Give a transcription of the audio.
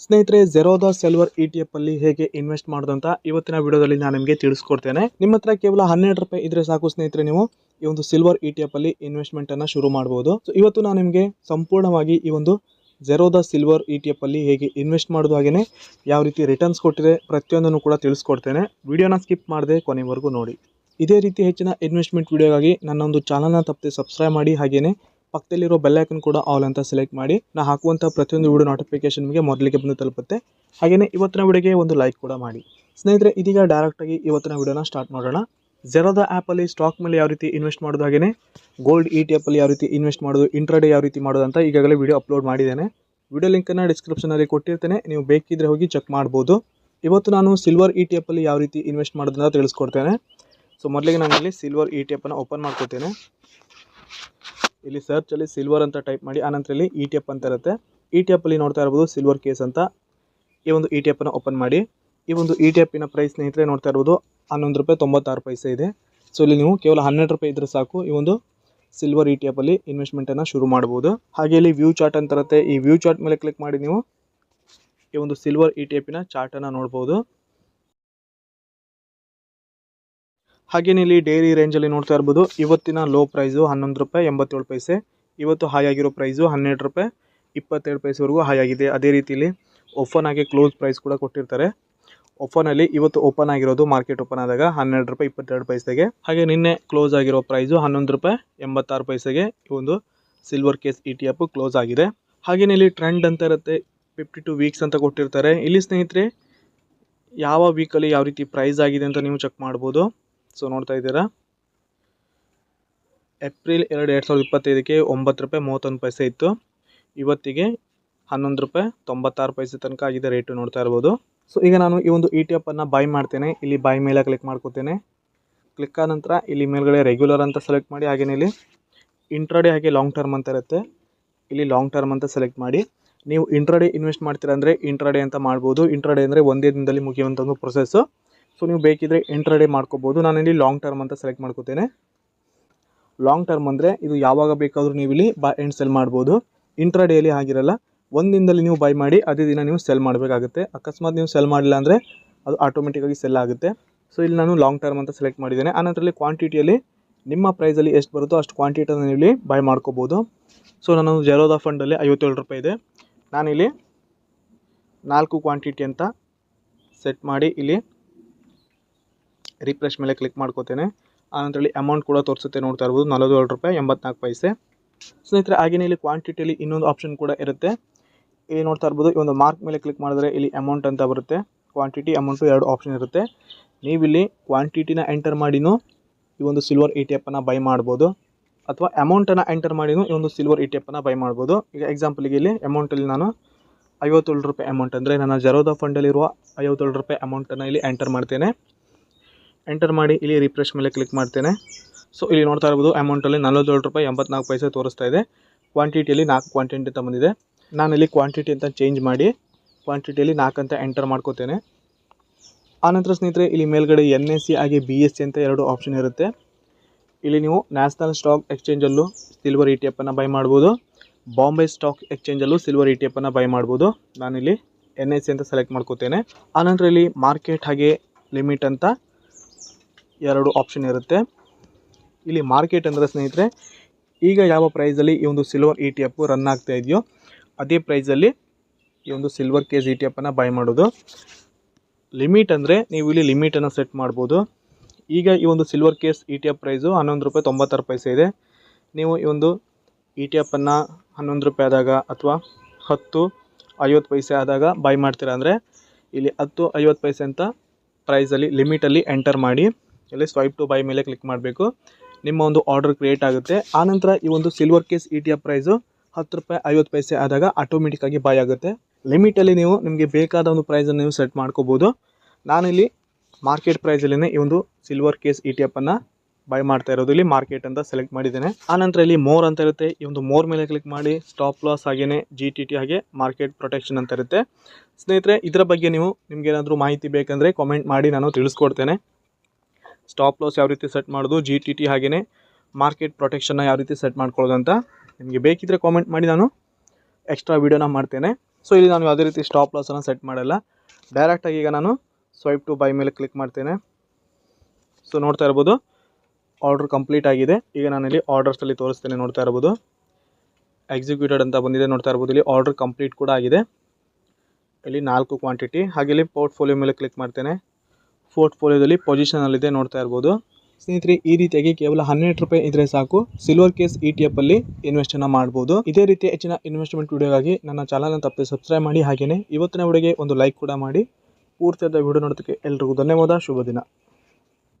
ಸ್ನೇಹಿತರೆ Zerodha silver E T F ಅಲ್ಲಿ ಹೇಗೆ ಇನ್ವೆಸ್ಟ್ ಮಾಡೋದು ಅಂತ ಇವತ್ತಿನ ವಿಡಿಯೋದಲ್ಲಿ ನಾನು ನಿಮಗೆ ತಿಳಿಸ್ಕೊಡ್ತೇನೆ. ನಿಮ್ಮ ಹತ್ರ ಕೇವಲ ಹನ್ನೆರಡು ರೂಪಾಯಿ ಇದ್ರೆ ಸಾಕು ಸ್ನೇಹಿತರೆ ನೀವು ಈ ಒಂದು ಸಿಲ್ವರ್ ಇ ಟಿ ಎಫ್ ಅಲ್ಲಿ ಇನ್ವೆಸ್ಟ್ಮೆಂಟ್ ಅನ್ನ ಶುರು ಮಾಡಬಹುದು ಸೊ ಇವತ್ತು ನಾನು ನಿಮಗೆ ಸಂಪೂರ್ಣವಾಗಿ ಈ ಒಂದು Zerodha silver E T F ಅಲ್ಲಿ ಹೇಗೆ ಇನ್ವೆಸ್ಟ್ ಮಾಡೋದು ಹಾಗೇನೆ ಯಾವ ರೀತಿ ರಿಟರ್ನ್ಸ್ ಕೊಟ್ಟಿದೆ ಪ್ರತಿಯೊಂದನ್ನು ಕೂಡ ತಿಳಿಸ್ಕೊಡ್ತೇನೆ. ವಿಡಿಯೋನ ಸ್ಕಿಪ್ ಮಾಡದೆ ಕೊನೆವರೆಗೂ ನೋಡಿ. ಇದೇ ರೀತಿ ಹೆಚ್ಚಿನ ಇನ್ವೆಸ್ಟ್ಮೆಂಟ್ ವಿಡಿಯೋಗಾಗಿ ನನ್ನ ಒಂದು ಚಾನಲ್ನ ತಪ್ಪದೆ ಸಬ್ಸ್ಕ್ರೈಬ್ ಮಾಡಿ ಹಾಗೇನೆ ಪಕ್ಕದಲ್ಲಿರೋ ಬೆಲ್ ಐಕನ್ ಕೂಡ ಆಲ್ ಅಂತ ಸೆಲೆಕ್ಟ್ ಮಾಡಿ ನಾ ಹಾಕುವಂಥ ಪ್ರತಿಯೊಂದು ವಿಡಿಯೋ ನೋಟಿಫಿಕೇಶನ್ ನಿಮಗೆ ಮೊದಲಿಗೆ ಬಂದು ತಲುಪುತ್ತೆ. ಹಾಗೆಯೇ ಇವತ್ತಿನ ವಿಡಿಯೋಗೆ ಒಂದು ಲೈಕ್ ಕೂಡ ಮಾಡಿ. ಸ್ನೇಹಿತರೆ, ಇದೀಗ ಡೈರೆಕ್ಟಾಗಿ ಇವತ್ತಿನ ವಿಡಿಯೋನ ಸ್ಟಾರ್ಟ್ ಮಾಡೋಣ ಜೆರೋದ ಆ್ಯಪಲ್ಲಿ ಸ್ಟಾಕ್ ಮೇಲೆ ಯಾವ ರೀತಿ ಇನ್ವೆಸ್ಟ್ ಮಾಡೋದು ಹಾಗೆಯೇ ಗೋಲ್ಡ್ ಇ ಟಿ ಎಫಲ್ಲಿ ಯಾವ ರೀತಿ ಇನ್ವೆಸ್ಟ್ ಮಾಡೋದು ಇಂಟ್ರಾಡೇ ಯಾವ ರೀತಿ ಮಾಡೋದು ಅಂತ ಈಗಾಗಲೇ ವಿಡಿಯೋ ಅಪ್ಲೋಡ್ ಮಾಡಿದ್ದೇನೆ. ವಿಡಿಯೋ ಲಿಂಕನ್ನು ಡಿಸ್ಕ್ರಿಪ್ಷನಲ್ಲಿ ಕೊಟ್ಟಿರ್ತೇನೆ, ನೀವು ಬೇಕಿದ್ರೆ ಹೋಗಿ ಚೆಕ್ ಮಾಡ್ಬೋದು. ಇವತ್ತು ನಾನು ಸಿಲ್ವರ್ ಇ ಟಿ ಎಫಲ್ಲಿ ಯಾವ ರೀತಿ ಇನ್ವೆಸ್ಟ್ ಮಾಡೋದನ್ನ ತಿಳಿಸ್ಕೊಡ್ತೇನೆ. ಸೊ ಮೊದಲಿಗೆ ನಾನು ಇಲ್ಲಿ ಸಿಲ್ವರ್ ಇ ಟಿ ಎಫನ್ನು ಓಪನ್ ಮಾಡ್ಕೋತೇನೆ ಇಲ್ಲಿ ಸರ್ಚಲ್ಲಿ ಸಿಲ್ವರ್ ಅಂತ ಟೈಪ್ ಮಾಡಿ, ಆನಂತರ ಇಲ್ಲಿ ಇ ಟಿ ಎಫ್ ಅಂತ ಇರುತ್ತೆ. ಇ ಟಿ ಎಫಲ್ಲಿ ನೋಡ್ತಾ ಇರ್ಬೋದು ಸಿಲ್ವರ್ ಕೇಸ್ ಅಂತ. ಈ ಒಂದು ಇ ಟಿ ಓಪನ್ ಮಾಡಿ. ಈ ಒಂದು ಇ ಟಿ ಪ್ರೈಸ್ ಸ್ನೇಹಿತರೆ ನೋಡ್ತಾ ಇರ್ಬೋದು ಹನ್ನೊಂದು ರೂಪಾಯಿ ತೊಂಬತ್ತಾರು ಪೈಸೆ ಇದೆ. ಸೊ ಇಲ್ಲಿ ನೀವು ಕೇವಲ ಹನ್ನೆರಡು ರೂಪಾಯಿ ಇದ್ರೆ ಸಾಕು. ಈ ಒಂದು ಸಿಲ್ವರ್ ಇ ಟಿ ಇನ್ವೆಸ್ಟ್ಮೆಂಟ್ ಇನ್ವೆಸ್ಟ್ಮೆಂಟನ್ನು ಶುರು ಮಾಡ್ಬೋದು. ಹಾಗೆ ಇಲ್ಲಿ ವ್ಯೂ ಚಾರ್ಟ್ ಅಂತ ಇರುತ್ತೆ. ಈ ವ್ಯೂ ಚಾರ್ಟ್ ಮೇಲೆ ಕ್ಲಿಕ್ ಮಾಡಿ ನೀವು ಈ ಒಂದು ಸಿಲ್ವರ್ ಇ ಟಿ ಎಫಿನ ಚಾರ್ಟನ್ನು ನೋಡ್ಬೋದು. ಹಾಗೇನೆ ಇಲ್ಲಿ ಡೈರಿ ರೇಂಜಲ್ಲಿ ನೋಡ್ತಾ ಇರ್ಬೋದು. ಇವತ್ತಿನ ಲೋ ಪ್ರೈಸು ಹನ್ನೊಂದು ರೂಪಾಯಿ ಎಂಬತ್ತೇಳು ಪೈಸೆ. ಇವತ್ತು ಹೈ ಆಗಿರೋ ಪ್ರೈಸು ಹನ್ನೆರಡು ರೂಪಾಯಿ ಇಪ್ಪತ್ತೆರಡು ಪೈಸೆವರೆಗೂ ಹೈ ಆಗಿದೆ. ಅದೇ ರೀತಿಲಿ ಓಪನ್ ಆಗಿ ಕ್ಲೋಸ್ ಪ್ರೈಸ್ ಕೂಡ ಕೊಟ್ಟಿರ್ತಾರೆ. ಓಪನಲ್ಲಿ ಇವತ್ತು ಓಪನ್ ಆಗಿರೋದು ಮಾರ್ಕೆಟ್ ಓಪನ್ ಆದಾಗ ಹನ್ನೆರಡು ರೂಪಾಯಿ ಇಪ್ಪತ್ತೆರಡು ಪೈಸೆಗೆ. ಹಾಗೆ ನಿನ್ನೆ ಕ್ಲೋಸ್ ಆಗಿರೋ ಪ್ರೈಸು ಹನ್ನೊಂದು ರೂಪಾಯಿ ಎಂಬತ್ತಾರು ಪೈಸೆಗೆ ಒಂದು silver case E T F close ಆಗಿದೆ. ಹಾಗೇನೆ ಇಲ್ಲಿ ಟ್ರೆಂಡ್ ಅಂತ ಇರುತ್ತೆ ಫಿಫ್ಟಿ ಟು ವೀಕ್ಸ್ ಅಂತ ಕೊಟ್ಟಿರ್ತಾರೆ. ಇಲ್ಲಿ ಸ್ನೇಹಿತರೆ, ಯಾವ ವೀಕಲ್ಲಿ ಯಾವ ರೀತಿ ಪ್ರೈಸ್ ಆಗಿದೆ ಅಂತ ನೀವು ಚೆಕ್ ಮಾಡ್ಬೋದು. ಸೊ ನೋಡ್ತಾ ಇದ್ದೀರಾ? ಏಪ್ರಿಲ್ ಎರಡು ಎರಡು ಸಾವಿರದ ಇಪ್ಪತ್ತೈದಕ್ಕೆ ಒಂಬತ್ತು ರೂಪಾಯಿ ಮೂವತ್ತೊಂದು ಪೈಸೆ ಇತ್ತು. ಇವತ್ತಿಗೆ ಹನ್ನೊಂದು ರೂಪಾಯಿ ತೊಂಬತ್ತಾರು ಪೈಸೆ ತನಕ ಆಗಿದೆ ರೇಟು ನೋಡ್ತಾ ಇರ್ಬೋದು. ಸೊ ಈಗ ನಾನು ಈ ಒಂದು ಇ ಟಿ ಎಫನ್ನು ಬೈ ಮಾಡ್ತೇನೆ. ಇಲ್ಲಿ ಬೈ ಮೇಲೆ ಕ್ಲಿಕ್ ಮಾಡ್ಕೋತೇನೆ. ಕ್ಲಿಕ್ ಆದ ನಂತರ ಇಲ್ಲಿ ಮೇಲ್ಗಡೆ ರೆಗ್ಯುಲರ್ ಅಂತ ಸೆಲೆಕ್ಟ್ ಮಾಡಿ, ಹಾಗೇನೇ ಇಲ್ಲಿ ಇಂಟ್ರಾಡೇ ಹಾಗೆ ಲಾಂಗ್ ಟರ್ಮ್ ಅಂತ ಇರುತ್ತೆ. ಇಲ್ಲಿ ಲಾಂಗ್ ಟರ್ಮ್ ಅಂತ ಸೆಲೆಕ್ಟ್ ಮಾಡಿ. ನೀವು ಇಂಟ್ರಾಡೇ ಇನ್ವೆಸ್ಟ್ ಮಾಡ್ತೀರಾ ಅಂದರೆ ಇಂಟ್ರಾಡೇ ಅಂತ ಮಾಡ್ಬೋದು. ಇಂಟ್ರಾಡೇ ಅಂದರೆ ಒಂದೇ ದಿನದಲ್ಲಿ ಮುಗಿಯುವಂಥ ಒಂದು ಪ್ರೊಸೆಸ್ಸು ಸೊ ನೀವು ಬೇಕಿದ್ರೆ ಇಂಟ್ರಾಡೇ ಮಾಡ್ಕೋಬೋದು. ನಾನಿಲ್ಲಿ ಲಾಂಗ್ ಟರ್ಮ್ ಅಂತ ಸೆಲೆಕ್ಟ್ ಮಾಡ್ಕೋತೇನೆ. ಲಾಂಗ್ ಟರ್ಮ್ ಅಂದರೆ ಇದು ಯಾವಾಗ ಬೇಕಾದರೂ ನೀವು ಇಲ್ಲಿ ಬೈ ಆ್ಯಂಡ್ ಸೆಲ್ ಮಾಡ್ಬೋದು. ಇಂಟ್ರಾಡೇಲಿ ಆಗಿರಲ್ಲ ಒಂದು ದಿನದಲ್ಲಿ ನೀವು ಬೈ ಮಾಡಿ, ಅದೇ ದಿನ ನೀವು ಸೆಲ್ ಮಾಡಬೇಕಾಗುತ್ತೆ. ಅಕಸ್ಮಾತ್ ನೀವು ಸೆಲ್ ಮಾಡಿಲ್ಲ ಅಂದರೆ ಅದು ಆಟೋಮೆಟಿಕ್ಕಾಗಿ ಸೆಲ್ ಆಗುತ್ತೆ. ಸೊ ಇಲ್ಲಿ ನಾನು ಲಾಂಗ್ ಟರ್ಮ್ ಅಂತ ಸೆಲೆಕ್ಟ್ ಮಾಡಿದ್ದೇನೆ. ಆನಂತರಲ್ಲಿ ಕ್ವಾಂಟಿಟಿಯಲ್ಲಿ ನಿಮ್ಮ ಪ್ರೈಸಲ್ಲಿ ಎಷ್ಟು ಬರುತ್ತೋ ಅಷ್ಟು ಕ್ವಾಂಟಿಟಿಯನ್ನು ನೀವು ಇಲ್ಲಿ ಬೈ ಮಾಡ್ಕೋಬೋದು. ಸೊ ನಾನು ಜೆರೋದಾ ಫಂಡಲ್ಲಿ ಐವತ್ತೇಳು ರೂಪಾಯಿ ಇದೆ. ನಾನಿಲ್ಲಿ ನಾಲ್ಕು ಕ್ವಾಂಟಿಟಿ ಅಂತ ಸೆಟ್ ಮಾಡಿ ಇಲ್ಲಿ ರಿಫ್ರೆಶ್ ಮೇಲೆ ಕ್ಲಿಕ್ ಮಾಡ್ಕೋತೇನೆ. ಆನಂತರ ಇಲ್ಲಿ ಅಮೌಂಟ್ ಕೂಡ ತೋರಿಸುತ್ತೆ ನೋಡ್ತಾ ಇರ್ಬೋದು. ನಲವತ್ತೇಳು ರೂಪಾಯಿ, ಎಂಬತ್ನಾಲ್ಕು ಪೈಸೆ. ಸ್ನೇಹಿತರೆ ಹಾಗೆಯೇ ಇಲ್ಲಿ ಕ್ವಾಂಟಿಟಿಯಲ್ಲಿ ಇನ್ನೊಂದು ಆಪ್ಷನ್ ಕೂಡ ಇರುತ್ತೆ. ಇಲ್ಲಿ ನೋಡ್ತಾ ಇರ್ಬೋದು, ಈ ಒಂದು ಮಾರ್ಕ್ ಮೇಲೆ ಕ್ಲಿಕ್ ಮಾಡಿದ್ರೆ ಇಲ್ಲಿ ಅಮೌಂಟ್ ಅಂತ ಬರುತ್ತೆ. ಕ್ವಾಂಟಿಟಿ ಅಮೌಂಟು ಎರಡು ಆಪ್ಷನ್ ಇರುತ್ತೆ. ನೀವಿಲ್ಲಿ ಕ್ವಾಂಟಿಟಿನ ಎಂಟರ್ ಮಾಡಿನೂ ಈ ಒಂದು ಸಿಲ್ವರ್ ಇ ಟಿ ಎಪ್ಪನ್ನು ಬೈ ಮಾಡ್ಬೋದು. ಅಥವಾ ಅಮೌಂಟನ್ನು ಎಂಟರ್ ಮಾಡಿನೂ ಈ ಒಂದು ಸಿಲ್ವರ್ ಇ ಟಿ ಎಪ್ಪನ್ನು ಬೈ ಮಾಡ್ಬೋದು. ಈಗ ಎಕ್ಸಾಂಪಲ್ಗೆ ಇಲ್ಲಿ ಅಮೌಂಟಲ್ಲಿ ನಾನು ಐವತ್ತೇಳು ರೂಪಾಯಿ ಅಮೌಂಟ್ ಅಂದರೆ ನನ್ನ ಜರೋದಾ ಫಂಡಲ್ಲಿರುವ ಐವತ್ತೇಳು ರೂಪಾಯಿ ಅಮೌಂಟನ್ನು ಇಲ್ಲಿ ಎಂಟರ್ ಮಾಡ್ತೇನೆ. ಎಂಟರ್ ಮಾಡಿ ಇಲ್ಲಿ ರಿಫ್ರೆಶ್ ಮೇಲೆ ಕ್ಲಿಕ್ ಮಾಡ್ತೇನೆ. ಸೊ ಇಲ್ಲಿ ನೋಡ್ತಾ ಇರ್ಬೋದು ಅಮೌಂಟಲ್ಲಿ ನಲವತ್ತೇಳು ರೂಪಾಯಿ ಎಂಬತ್ನಾಲ್ಕು ಪೈಸೆ ತೋರಿಸ್ತಾ ಇದೆ. ಕ್ವಾಂಟಿಟಿಯಲ್ಲಿ ನಾಲ್ಕು ಕ್ವಾಂಟಿಟಿ ಅಂತ ಬಂದಿದೆ. ನಾನಿಲ್ಲಿ ಕ್ವಾಂಟಿಟಿ ಅಂತ ಚೇಂಜ್ ಮಾಡಿ ಕ್ವಾಂಟಿಟಿಯಲ್ಲಿ ನಾಲ್ಕು ಅಂತ ಎಂಟರ್ ಮಾಡ್ಕೋತೇನೆ. ಆನಂತರ ಸ್ನೇಹಿತರೆ, ಇಲ್ಲಿ ಮೇಲ್ಗಡೆ ಎನ್ ಎಸ್ ಸಿ ಹಾಗೆ ಬಿ ಎಸ್ ಸಿ ಅಂತ ಎರಡು ಆಪ್ಷನ್ ಇರುತ್ತೆ. ಇಲ್ಲಿ ನೀವು ನ್ಯಾಷನಲ್ ಸ್ಟಾಕ್ ಎಕ್ಸ್ಚೇಂಜಲ್ಲೂ ಸಿಲ್ವರ್ ಇ ಟಿ ಎಫನ್ನು ಬೈ ಮಾಡ್ಬೋದು. ಬಾಂಬೆ ಸ್ಟಾಕ್ ಎಕ್ಸ್ಚೇಂಜಲ್ಲೂ ಸಿಲ್ವರ್ ಇ ಟಿ ಎಫನ್ನು ಬೈ ಮಾಡ್ಬೋದು. ನಾನಿಲ್ಲಿ ಎನ್ ಎಸ್ ಸಿ ಅಂತ ಸೆಲೆಕ್ಟ್ ಮಾಡ್ಕೋತೇನೆ. ಆನಂತರ ಇಲ್ಲಿ ಮಾರ್ಕೆಟ್ ಹಾಗೆ ಲಿಮಿಟ್ ಅಂತ ಎರಡು ಆಪ್ಷನ್ ಇರುತ್ತೆ. ಇಲ್ಲಿ ಮಾರ್ಕೆಟ್ ಅಂದರೆ ಸ್ನೇಹಿತರೆ, ಈಗ ಯಾವ ಪ್ರೈಸಲ್ಲಿ ಈ ಒಂದು silver E T F run ಆಗ್ತಾ ಇದೆಯೋ, ಅದೇ ಪ್ರೈಸಲ್ಲಿ ಈ ಒಂದು ಸಿಲ್ವರ್ ಕೇಸ್ ಇ ಟಿ ಎಫನ್ನು ಬೈ ಮಾಡೋದು. ಲಿಮಿಟ್ ಅಂದರೆ ನೀವು ಇಲ್ಲಿ ಲಿಮಿಟನ್ನು ಸೆಟ್ ಮಾಡ್ಬೋದು. ಈಗ ಈ ಒಂದು silver case E T F price ಹನ್ನೊಂದು ರೂಪಾಯಿ ತೊಂಬತ್ತಾರು ಪೈಸೆ ಇದೆ. ನೀವು ಈ ಒಂದು ಇ ಟಿ ಎಫನ್ನು ಹನ್ನೊಂದು ರೂಪಾಯಿ ಆದಾಗ ಅಥವಾ ಹತ್ತು, ಐವತ್ತು ಪೈಸೆ ಆದಾಗ ಬೈ ಮಾಡ್ತೀರಾ ಅಂದರೆ, ಇಲ್ಲಿ ಹತ್ತು, ಐವತ್ತು ಪೈಸೆ ಅಂತ ಪ್ರೈಸಲ್ಲಿ ಲಿಮಿಟಲ್ಲಿ ಎಂಟರ್ ಮಾಡಿ. ಇಲ್ಲಿ ಸ್ವೈಪ್ ಟು ಬೈ ಮೇಲೆ ಕ್ಲಿಕ್ ಮಾಡಬೇಕು. ನಿಮ್ಮ ಒಂದು ಆರ್ಡರ್ ಕ್ರಿಯೇಟ್ ಆಗುತ್ತೆ. ಆನಂತರ ಈ ಒಂದು silver case E T F price ಹತ್ತು ರೂಪಾಯಿ ಐವತ್ತು ಪೈಸೆ ಆದಾಗ ಆಟೋಮೆಟಿಕ್ಕಾಗಿ ಬೈ ಆಗುತ್ತೆ. ಲಿಮಿಟಲ್ಲಿ ನೀವು ನಿಮಗೆ ಬೇಕಾದ ಒಂದು ಪ್ರೈಸನ್ನು ನೀವು ಸೆಟ್ ಮಾಡ್ಕೋಬೋದು. ನಾನಿಲ್ಲಿ ಮಾರ್ಕೆಟ್ ಪ್ರೈಸಲ್ಲೇ ಈ ಒಂದು ಸಿಲ್ವರ್ ಕೇಸ್ ಇ ಟಿ ಎಫನ್ನು ಬೈ ಮಾಡ್ತಾ ಇರೋದು. ಇಲ್ಲಿ ಮಾರ್ಕೆಟ್ ಅಂತ ಸೆಲೆಕ್ಟ್ ಮಾಡಿದ್ದೇನೆ. ಆನಂತರ ಇಲ್ಲಿ ಮೋರ್ ಅಂತ ಇರುತ್ತೆ. ಈ ಒಂದು ಮೋರ್ ಮೇಲೆ ಕ್ಲಿಕ್ ಮಾಡಿ ಸ್ಟಾಪ್ ಲಾಸ್ ಹಾಗೆಯೇ ಜಿ ಟಿ ಟಿ ಹಾಗೆ ಮಾರ್ಕೆಟ್ ಪ್ರೊಟೆಕ್ಷನ್ ಅಂತ ಇರುತ್ತೆ. ಸ್ನೇಹಿತರೆ, ಇದರ ಬಗ್ಗೆ ನೀವು ನಿಮಗೇನಾದರೂ ಮಾಹಿತಿ ಬೇಕಂದರೆ ಕಾಮೆಂಟ್ ಮಾಡಿ, ನಾನು ತಿಳಿಸ್ಕೊಡ್ತೇನೆ. ಸ್ಟಾಪ್ ಲಾಸ್ ಯಾವ ರೀತಿ ಸೆಟ್ ಮಾಡೋದು ಜಿ ಟಿ ಟಿ ಹಾಗೆಯೇ ಮಾರ್ಕೆಟ್ ಪ್ರೊಟೆಕ್ಷನ್ನ ಯಾವ ರೀತಿ ಸೆಟ್ ಮಾಡ್ಕೊಳ್ಳೋದು ಅಂತ ನಿಮಗೆ ಬೇಕಿದ್ರೆ ಕಾಮೆಂಟ್ ಮಾಡಿ, ನಾನು ಎಕ್ಸ್ಟ್ರಾ ವೀಡಿಯೋನ ಮಾಡ್ತೇನೆ. ಸೊ ಇಲ್ಲಿ ನಾನು ಯಾವುದೇ ರೀತಿ ಸ್ಟಾಪ್ ಲಾಸನ್ನು ಸೆಟ್ ಮಾಡಲ್ಲ. ಡೈರೆಕ್ಟಾಗಿ ಈಗ ನಾನು ಸ್ವೈಪ್ ಟು ಬೈ ಮೇಲೆ ಕ್ಲಿಕ್ ಮಾಡ್ತೇನೆ. ಸೊ ನೋಡ್ತಾ ಇರ್ಬೋದು ಆರ್ಡರ್ ಕಂಪ್ಲೀಟ್ ಆಗಿದೆ. ಈಗ ನಾನಿಲ್ಲಿ ಆರ್ಡರ್ಸಲ್ಲಿ ತೋರಿಸ್ತೇನೆ, ನೋಡ್ತಾ ಇರ್ಬೋದು. ಎಕ್ಸಿಕ್ಯೂಟೆಡ್ ಅಂತ ಬಂದಿದೆ, ನೋಡ್ತಾ ಇರ್ಬೋದು. ಇಲ್ಲಿ ಆರ್ಡರ್ ಕಂಪ್ಲೀಟ್ ಕೂಡ ಆಗಿದೆ. ಇಲ್ಲಿ ನಾಲ್ಕು ಕ್ವಾಂಟಿಟಿ ಹಾಗೆ ಇಲ್ಲಿ ಪೋರ್ಟ್ಫೋಲಿಯೋ ಮೇಲೆ ಕ್ಲಿಕ್ ಮಾಡ್ತೇನೆ. ಪೋರ್ಟ್ಫೋಲಿಯೋದಲ್ಲಿ ಪೊಸಿಷನಲ್ಲಿದೆ ನೋಡ್ತಾ ಇರ್ಬೋದು. ಸ್ನೇಹಿತರೆ, ಈ ರೀತಿಯಾಗಿ ಕೇವಲ ಹನ್ನೆರಡು ರೂಪಾಯಿ ಇದ್ರೆ ಸಾಕು. Silver case E T F ಅಲ್ಲಿ ಇನ್ವೆಸ್ಟ್ ಅನ್ನ ಮಾಡಬಹುದು ಇದೇ ರೀತಿ ಹೆಚ್ಚಿನ ಇನ್ವೆಸ್ಟ್ಮೆಂಟ್ ವಿಡಿಯೋಗಾಗಿ ನನ್ನ ಚಾನಲ್ ತಪ್ಪದೆ ಸಬ್ಸ್ಕ್ರೈಬ್ ಮಾಡಿ. ಹಾಗೇನೆ ಇವತ್ತಿನ ವಿಡಿಯೋಗೆ ಒಂದು ಲೈಕ್ ಕೂಡ ಮಾಡಿ. ಪೂರ್ತಿಯಾದ ವಿಡಿಯೋ ನೋಡೋದಕ್ಕೆ ಎಲ್ರಿಗೂ ಧನ್ಯವಾದ. ಶುಭ ದಿನ.